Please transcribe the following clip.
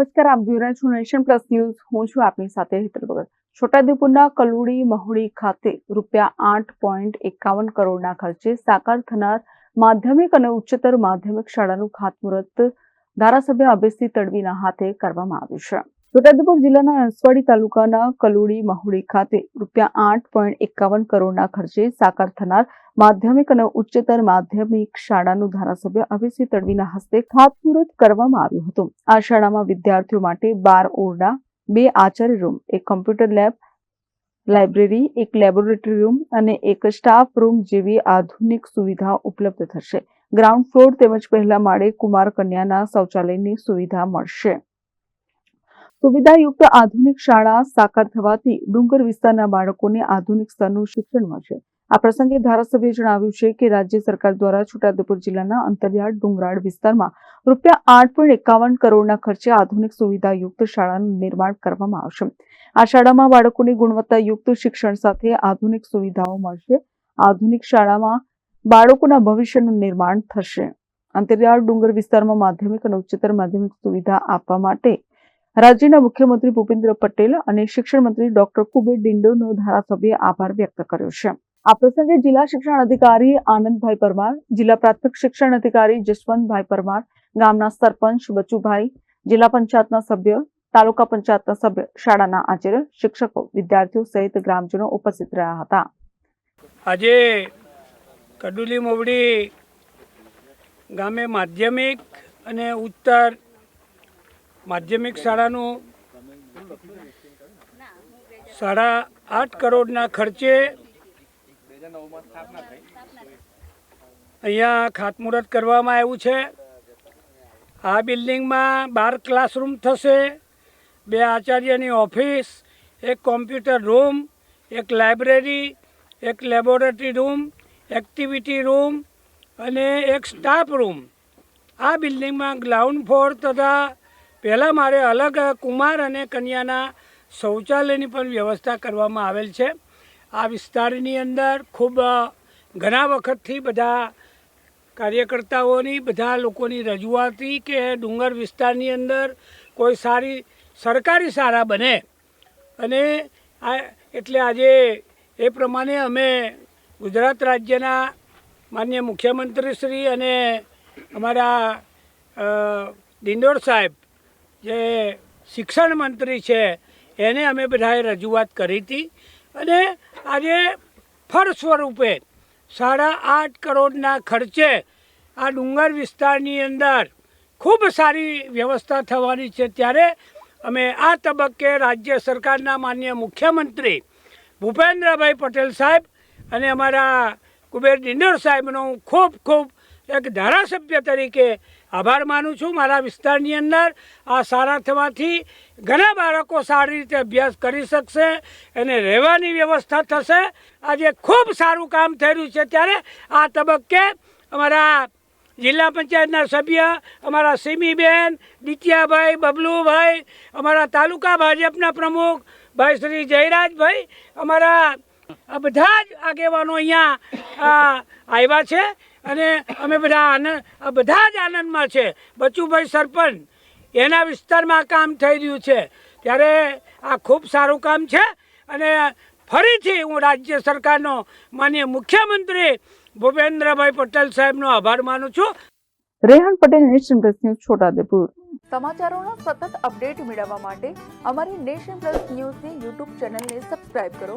નમસ્કાર, આપ જોઈ રહ્યા છો નેશન પ્લસ ન્યૂઝ. હું છું આપની સાથે હિતલ ભગત. છોટાઉદેપુરના કલુડી મહુડી ખાતે રૂપિયા આઠ પોઈન્ટ એકાવન કરોડના ખર્ચે સાકાર થનાર માધ્યમિક અને ઉચ્ચતર માધ્યમિક શાળાનું ખાતમુહૂર્ત ધારાસભ્ય અભયસિંહ તડવીના હાથે કરવામાં આવ્યું છે. છોટાઉદેપુર જિલ્લાના નસવાડી તાલુકાના કલોડી મહુડી ખાતે રૂપિયા આઠ પોઈન્ટ એકાવન કરોડના ખર્ચે સાકાર થનાર માધ્યમિક અને ઉચ્ચતર માધ્યમિક શાળાનું ધારાસભ્ય અભયસિંહ તડવીના હસ્તે ખાતમુહૂર્ત કરવામાં આવ્યું હતું. આ શાળામાં વિદ્યાર્થીઓ માટે બાર ઓરડા, બે આચાર્ય રૂમ, એક કોમ્પ્યુટર લેબ લાઇબ્રેરી, એક લેબોરેટરી રૂમ અને એક સ્ટાફ રૂમ જેવી આધુનિક સુવિધા ઉપલબ્ધ થશે. ગ્રાઉન્ડ ફ્લોર તેમજ પહેલા માળે કુમાર કન્યાના શૌચાલયની સુવિધા મળશે. સુવિધાયુક્ત આધુનિક શાળા સાકાર થવાથી ડુંગર વિસ્તારના બાળકોને આધુનિક સ્તરનું શિક્ષણ મળશે. આ પ્રસંગે ધારાસભ્યએ જણાવ્યું છે કે રાજ્ય સરકાર દ્વારા છોટાઉદેપુર જિલ્લાના અંતરિયાળ ડુંગરાળ વિસ્તારમાં રૂપિયા આઠ પોઈન્ટ એકાવન કરોડના ખર્ચે આધુનિક સુવિધાયુક્ત શાળાનું નિર્માણ કરવામાં આવશે. આ શાળામાં બાળકોને ગુણવત્તાયુક્ત શિક્ષણ સાથે આધુનિક સુવિધાઓ મળશે. આધુનિક શાળામાં બાળકોના ભવિષ્યનું નિર્માણ થશે. અંતરિયાળ ડુંગર વિસ્તારમાં માધ્યમિક અને ઉચ્ચતર માધ્યમિક સુવિધા આપવા માટે રાજ્યના મુખ્યમંત્રી ભૂપેન્દ્ર પટેલ અને શિક્ષણ મંત્રી ડોક્ટર કુબેર ડિંડોનો ધારાસભ્યએ આભાર વ્યક્ત કર્યો છે. આ પ્રસંગે જિલ્લા શિક્ષણ અધિકારી આનંદભાઈ પરમાર, જિલ્લા પ્રાથમિક શિક્ષણ અધિકારી જસવંતભાઈ પરમાર, ગામના સરપંચ બચુભાઈ જિલ્લા પંચાયતના સભ્ય, તાલુકા પંચાયતના સભ્ય, શાળાના આચાર્ય, શિક્ષકો, વિદ્યાર્થીઓ સહિત ગ્રામજનો ઉપસ્થિત રહ્યા હતા. આજે કડુલી મોવડી ગામે માધ્યમિક અને ઉત્તર માધ્યમિક શાળાનું સાડા આઠ કરોડના ખર્ચે અહીંયા ખાતમુહૂર્ત કરવામાં આવ્યું છે. આ બિલ્ડિંગમાં બાર ક્લાસરૂમ થશે, બે આચાર્યની ઓફિસ, એક કોમ્પ્યુટર રૂમ, એક લાઇબ્રેરી, એક લેબોરેટરી રૂમ, એક્ટિવિટી રૂમ અને એક સ્ટાફ રૂમ. આ બિલ્ડિંગમાં ગ્રાઉન્ડ ફ્લોર તથા પહેલાં મારે અલગ કુમાર અને કન્યાના શૌચાલયની પણ વ્યવસ્થા કરવામાં આવેલ છે. આ વિસ્તારની અંદર ખૂબ ઘણા વખતથી બધા કાર્યકર્તાઓની, બધા લોકોની રજૂઆતી કે ડુંગર વિસ્તારની અંદર કોઈ સારી, સરકારી શાળા બને. અને આ, એટલે આજે એ પ્રમાણે અમે ગુજરાત રાજ્યના માન્ય મુખ્યમંત્રી શ્રી અને અમારા દિંડોર સાહેબ જે શિક્ષણ મંત્રી છે, એને અમે બધાએ રજૂઆત કરી હતી. અને આજે ફળ સ્વરૂપે સાડા આઠ કરોડના ખર્ચે આ ડુંગર વિસ્તારની અંદર ખૂબ સારી વ્યવસ્થા થવાની છે. ત્યારે અમે આ તબક્કે રાજ્ય સરકારના માન્ય મુખ્યમંત્રી ભૂપેન્દ્રભાઈ પટેલ સાહેબ અને અમારા કુબેર ડિંડોર સાહેબનો ખૂબ ખૂબ એક ધારાસભ્ય તરીકે આભાર માનું છું. મારા વિસ્તારની અંદર આ સારા થવાથી ઘણા બાળકો સારી રીતે અભ્યાસ કરી શકશે અને રહેવાની વ્યવસ્થા થશે. આજે ખૂબ સારું કામ થઈ છે. ત્યારે આ તબક્કે અમારા જિલ્લા પંચાયતના સભ્ય, અમારા સિમીબેન, દિત્યાભાઈ, બબલુભાઈ, અમારા તાલુકા ભાજપના પ્રમુખ ભાઈ શ્રી જયરાજભાઈ, અમારા બધા જ આગેવાનો અહીંયા આવ્યા છે. અને અમે બધા આનંદ બધા જ આનંદમાં છે. બચુભાઈ સરપંચ એના વિસ્તારમાં આ કામ થઈ રહ્યું છે. ત્યારે આ ખૂબ સારું કામ છે અને ફરીથી હું રાજ્ય સરકારનો માન્ય મુખ્યમંત્રી ભૂપેન્દ્રભાઈ પટેલ સાહેબનો આભાર માનું છું. Rehan Patel nation plus news Chhota Udepur. સમાચારોનો સતત અપડેટ મેળવવા માટે અમારી નેશન પ્લસ ન્યૂઝની યુટ્યુબ ચેનલને સબસ્ક્રાઇબ કરો.